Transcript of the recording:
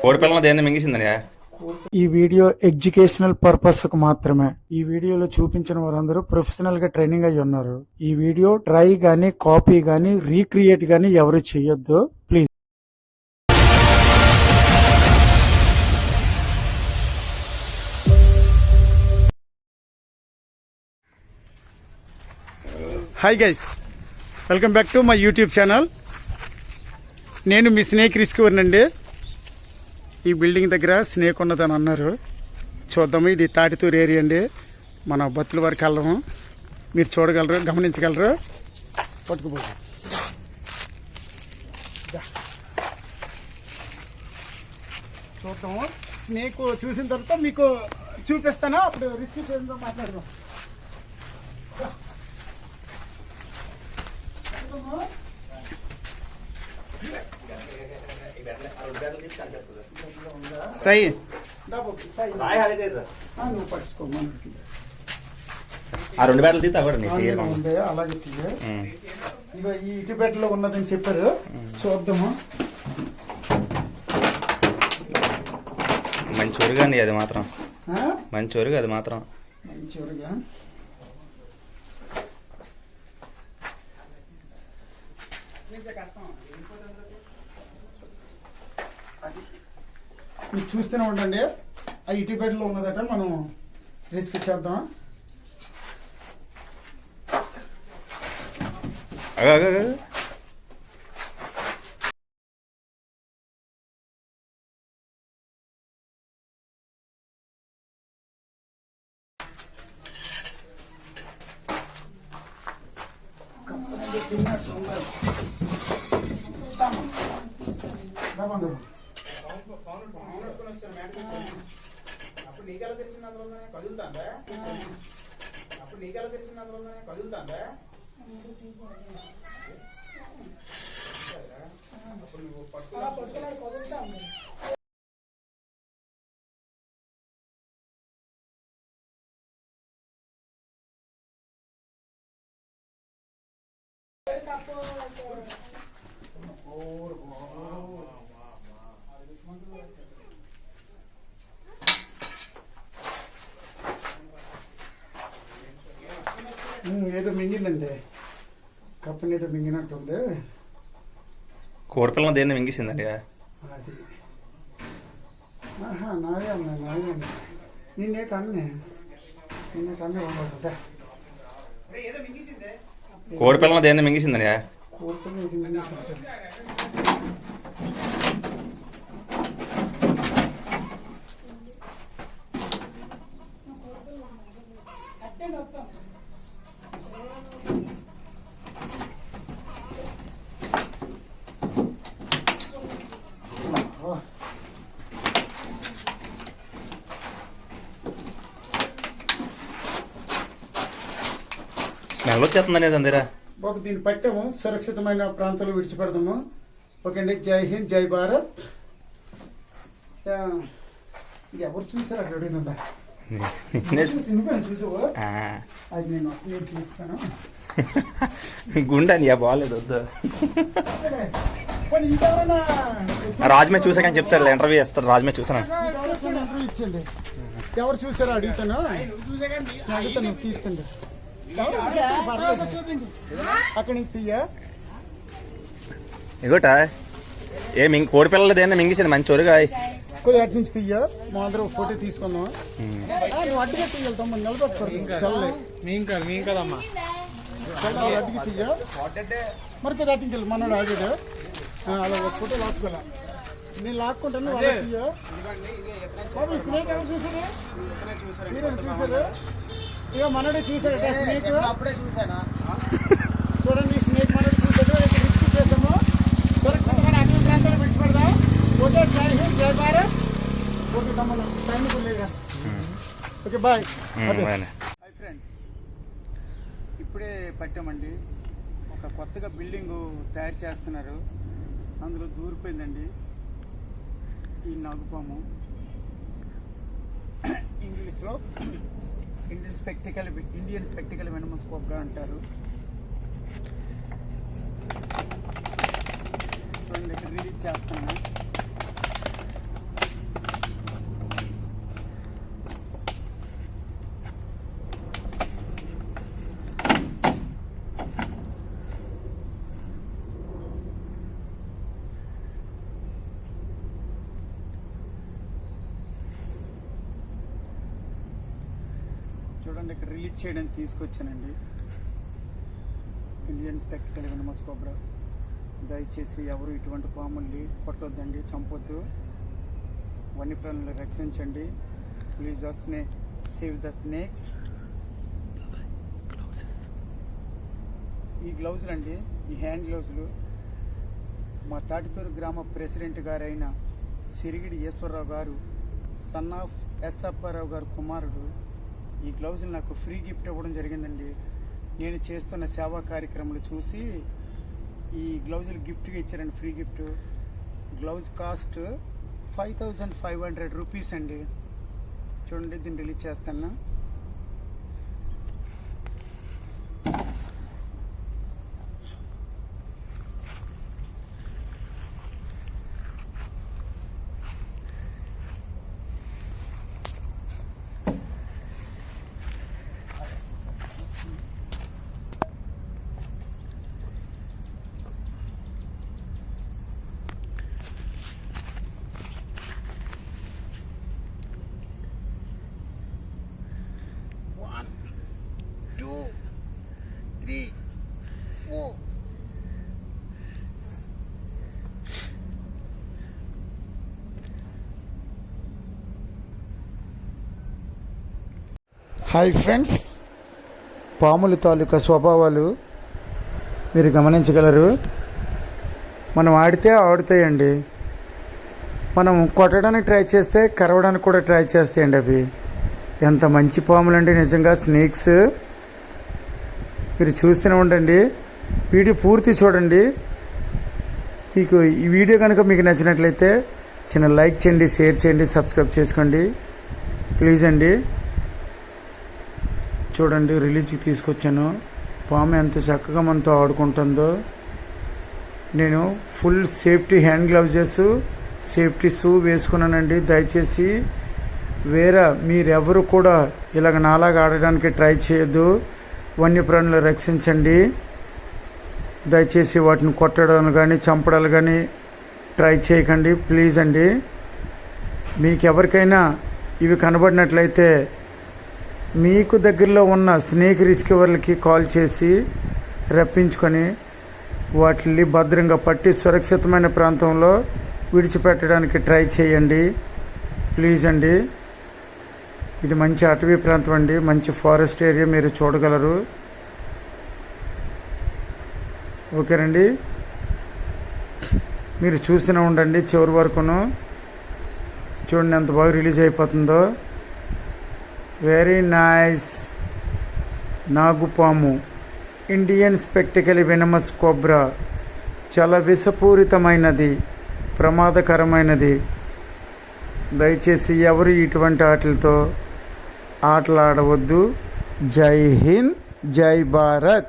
కోడి పిల్లలు దేన్ని మింగేసిందయ్యా ఈ వీడియో ఎడ్యుకేషనల్ పర్పస్కు మాత్రమే. ఈ వీడియోలో చూపించిన వారందరూ ప్రొఫెషనల్గా ట్రైనింగ్ అయి ఉన్నారు. ఈ వీడియో ట్రై గానీ కాపీ గానీ రీక్రియేట్ గానీ ఎవరు చేయొద్దు. Please. Hi guys welcome back to my YouTube channel నేను మీ స్నేక్ రిస్క్ ఈ బిల్డింగ్ దగ్గర స్నేక్ ఉన్నదని అన్నారు. చూద్దాము ఇది తాటితూరు ఏరియా అండి. మన బత్తుల వరకు వెళ్ళము మీరు చూడగలరు గమనించగలరు. పట్టుకుపోయి చూద్దాము. స్నేక్ చూసిన తర్వాత మీకు చూపిస్తాను. అప్పుడు రిస్క్ చేద్దాం మాట్లాడదాం. సై. ఆ, నువ్వు రెండు బ్యాటలు తీస్తా కూడా అలాగే తీయ. ఇగో ఈ ఇటుపేటలో ఉన్నదని చెప్పారు. చూద్దాము. మంచి ఒరుగా అండి అది మాత్రం. ఆ? మంచి ఒరుగు అది మాత్రం. మంచి ఊరుగా. మీరు చూస్తూనే ఉండండి. ఆ ఇటుపేటలో ఉన్నదట మనం రిస్క్ చేద్దాం అగ, అగ, అగ. రా బంధు. అప్పుడు నీకెలా తెలిసింది అందులో కదులుతాందా అప్పుడు నీకెలా తెలిసింది అందులో కదులుతాందా అప్పుడు నువ్వు పట్టుకున్నా ఉమ్, ఏదో మింగిందండి. కప్పని ఏదో మింగినట్టుంది. కోడి పిల్లలు దేన్ని మింగేసిందండి? అది. ఆహా నాయ అన్నా నాయ అన్నా నిన్నేటి అన్నే నిన్నేటి అన్నే ఉండదు ఏదో మింగేసిందే. కోడి పిల్లలు దేన్ని మింగేసిందయ్యా కోరుకుని ఇది మింగేసింది? స్మెల్ వచ్చేస్తుందండి అది అందరా బాబు దీన్ని పట్టాము సురక్షితమైన ప్రాంతంలో విడిచిపెడదాము ఓకే అండి జై హింద్ జై భారత్. ఇది ఎవరు చూసారు? అక్కడ అడిగిందా నిన్నే చూ- నువ్వే చూసావు? ఆ. అది నేను నేను చూస్తాను. గుండె అని బాగాలేదు వద్దు రాజమే చూసాకని చెప్తాడు ఇంటర్వ్యూ చేస్తాడు రాజమే చూసాను? ఎవరికైనా ఇంటర్వ్యూ ఇచ్చండి ఎవరు చూసారో అడుగుతాను. అడుగుతాను పర్లేదు. అక్కడి నుంచి తీయ? ఇగోట. ఏ మింగ్ కోడి పిల్లలు దేన్ని మింగేసింది? మంచి ఒరుగా. కొద్దిగా అటు నుంచి తీయ? మా అందరూ ఫోటో తీసుకుందాం అడ్డుగా తీయాలి నిలబెట్టుకోరు సెల్ మీం కాదు మీం కదమ్మా. అడ్డుకి తీయ? మరి కొద్దిగా అటు ఇంకెళ్ళి మనోడు ఆగాడు. అలా ఒక ఫోటో లాక్కోలే. నేను లాక్కుంటాను బాబు స్నేక్ ఎవరు చూసారు మీరేం చూసారు ఇక మనోడే చూసాడు స్నేక్. అప్పుడే చూసానా చూడండి ఈ స్నేక్ మనోడు చూసాడు ఇక్కడ రిస్క్ చేసాము సురక్షితమైన అన్ని ప్రాంతాలు విడిచిపెడదాం. ఓకే జై హింద్ జై భారత్. ఓకే తమ్ముడు టైం కొద్దిగా ఓకే బాయ్. హాయ్ ఫ్రెండ్స్ ఇప్పుడే పట్టామండి. ఒక కొత్తగా బిల్డింగ్ తయారు చేస్తున్నారు. అందులో దూరిపోయిందండి. ఈ నాగుపాము ఇంగ్లీష్లో ఇండియన్ స్పెక్టికల్ ఇండియన్ స్పెక్టికల్ వెనమస్కోప్గా అంటారు. చూడండి ఇక్కడ రిలీజ్ చేస్తాను చూడండి ఇక్కడ రిలీజ్ చేయడానికి తీసుకొచ్చానండి. ఇండియన్ స్పెక్టికల్ వినమస్ కోబ్రా దయచేసి ఎవరు ఇటువంటి పాముల్ని కొట్టొద్దండి చంపొద్దు. వన్యప్రాణులను రక్షించండి. Please the snake save the snakes ఈ గ్లౌజులు అండి ఈ హ్యాండ్ గ్లౌజులు మా తాటితూరు గ్రామ ప్రెసిడెంట్ గారైన సిరిగిడి ఈశ్వరరావు గారు సన్ ఆఫ్ ఎస్ అప్పారావు గారు కుమారుడు ఈ గ్లౌజులు నాకు ఫ్రీ గిఫ్ట్ ఇవ్వడం జరిగిందండి. నేను చేస్తున్న సేవా కార్యక్రమాలు చూసి ఈ గ్లౌజులు గిఫ్ట్గా ఇచ్చారండి free gift. Glove cost five thousand five hundred rupees అండి. చూడండి దీన్ని రిలీజ్ చేస్తాను one two three four hi friends. పాముల తాలూకా స్వభావాలు మీరు గమనించగలరు. మనం ఆడితే ఆడుతాయండి. మనం కొట్టడానికి ట్రై చేస్తే కరవడానికి కూడా ట్రై చేస్తాయండి అవి. ఎంత మంచి పాములు అండి నిజంగా స్నేక్స్. మీరు చూస్తూనే ఉండండి. వీడియో పూర్తి చూడండి. మీకు ఈ వీడియో కనుక మీకు నచ్చినట్లయితే చిన్న లైక్ చేయండి షేర్ చేయండి సబ్స్క్రైబ్ చేసుకోండి. ప్లీజ్ అండి. చూడండి రిలీజ్కి తీసుకొచ్చాను. పాము ఎంత చక్కగా మనతో ఆడుకుంటుందో. నేను full safety hand gloves safety shoe వేసుకున్నానండి. దయచేసి వేరే మీరెవరు కూడా ఇలాగ నాలాగా ఆడడానికి ట్రై చేయొద్దు. వన్యప్రాణులు రక్షించండి. దయచేసి వాటిని కొట్టడం కానీ చంపడాలు కానీ ట్రై చేయకండి. ప్లీజ్ అండి. మీకు ఎవరికైనా ఇవి కనబడినట్లయితే మీకు దగ్గరలో ఉన్న స్నేక్ రిస్కవర్లకి కాల్ చేసి రప్పించుకొని వాటిని భద్రంగా పట్టి సురక్షితమైన ప్రాంతంలో విడిచిపెట్టడానికి ట్రై చేయండి. ప్లీజ్ అండి. ఇది మంచి అటవీ ప్రాంతం అండి. మంచి ఫారెస్ట్ ఏరియా మీరు చూడగలరు. ఓకేనండి. మీరు చూస్తూనే ఉండండి చివరి వరకును. చూడండి ఎంత బాగా రిలీజ్ అయిపోతుందో. వెరీ నైస్ నాగుపాము. ఇండియన్ స్పెక్టికల్ వెనమస్ కోబ్రా చాలా విషపూరితమైనది ప్రమాదకరమైనది. దయచేసి ఎవరు ఇటువంటి ఆటలతో ఆటలాడవద్దు. జై హింద్ జై భారత్.